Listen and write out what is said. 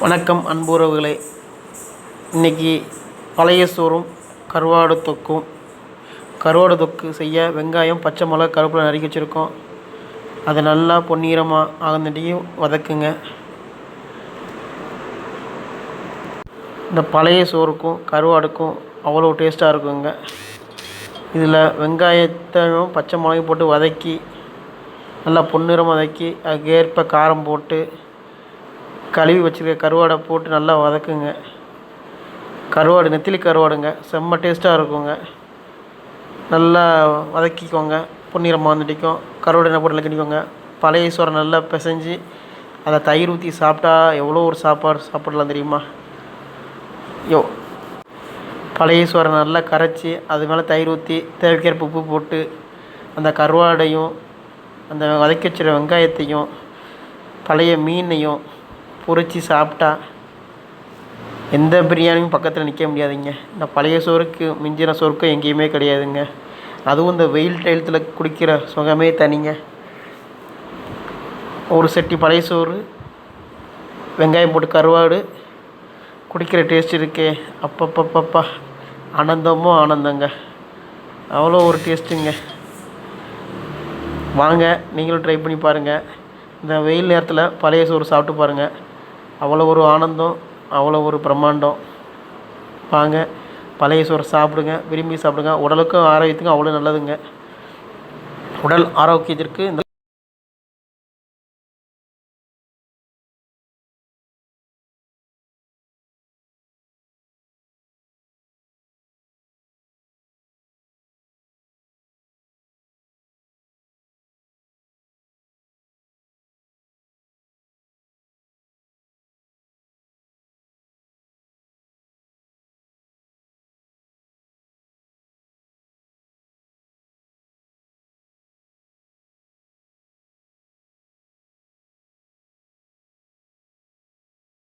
வணக்கம் அன்புறவுகளே இன்றைக்கி பழைய சோறும் கருவாடு தொக்கும். கருவாடு தொக்கு செய்ய வெங்காயம் பச்சை மிளகா கருப்பில் நறுக்கி வச்சுருக்கோம். அதை நல்லா பொன்னிறமாக ஆகுந்தட்டியும் வதக்குங்க. இந்த பழைய சோறுக்கும் கருவாடுக்கும் அவ்வளோ டேஸ்ட்டாக இருக்குங்க. இதில் வெங்காயத்தையும் பச்சை மிளகையும் போட்டு வதக்கி நல்லா பொன்னிறம் வதக்கி அதுக்கேற்ப காரம் போட்டு கழுவி வச்சுருக்க கருவாடை போட்டு நல்லா வதக்குங்க. கருவாடு நெத்திலி கருவாடுங்க. செம்ம டேஸ்ட்டாக இருக்குங்க. நல்லா வதக்கிக்கோங்க. பொன்னிறமாக வந்துட்டிக்கும் கருவாடு என்ன போட்டு கிண்டிக்கோங்க. பழைய சோறை நல்லா பிசைஞ்சு அதை தயிர் ஊற்றி சாப்பிட்டா எவ்வளோ ஒரு சாப்பாடு சாப்பிடலாம் தெரியுமா? யோ. பழைய சோறை நல்லா கரைச்சி அது மேலே தயிர் ஊற்றி தேவைக்கேற்ப உப்பு போட்டு அந்த கருவாடையும் அந்த வதக்கி வச்சுருக்க வெங்காயத்தையும் பழைய மீனையும் பொரித்து சாப்பிட்டா எந்த பிரியாணியும் பக்கத்தில் நிற்க முடியாதுங்க. இந்த பழைய சோறுக்கு மிஞ்சின சோறுக்கும் எங்கேயுமே கிடையாதுங்க. அதுவும் இந்த வெயில் டயத்தில் குடிக்கிற சுகமே தனிங்க. ஒரு சட்டி பழைய சோறு வெங்காயம் போட்டு கருவாடு குடிக்கிற டேஸ்ட் இருக்கே. அப்பப்பப்பப்பா ஆனந்தமோ ஆனந்தங்க. அவ்வளோ ஒரு டேஸ்ட்டுங்க வாங்க நீங்களும் ட்ரை பண்ணி பாருங்கள் இந்த வெயில் நேரத்தில் பழைய சோறு சாப்பிட்டு பாருங்கள் அவ்வளோ ஒரு ஆனந்தம் அவ்வளோ ஒரு பிரம்மாண்டம். வாங்க பழைய சோறு சாப்பிடுங்க விரும்பி சாப்பிடுங்க. உடலுக்கும் ஆரோக்கியத்துக்கும் அவ்வளோ நல்லதுங்க. உடல் ஆரோக்கியத்திற்கு இந்த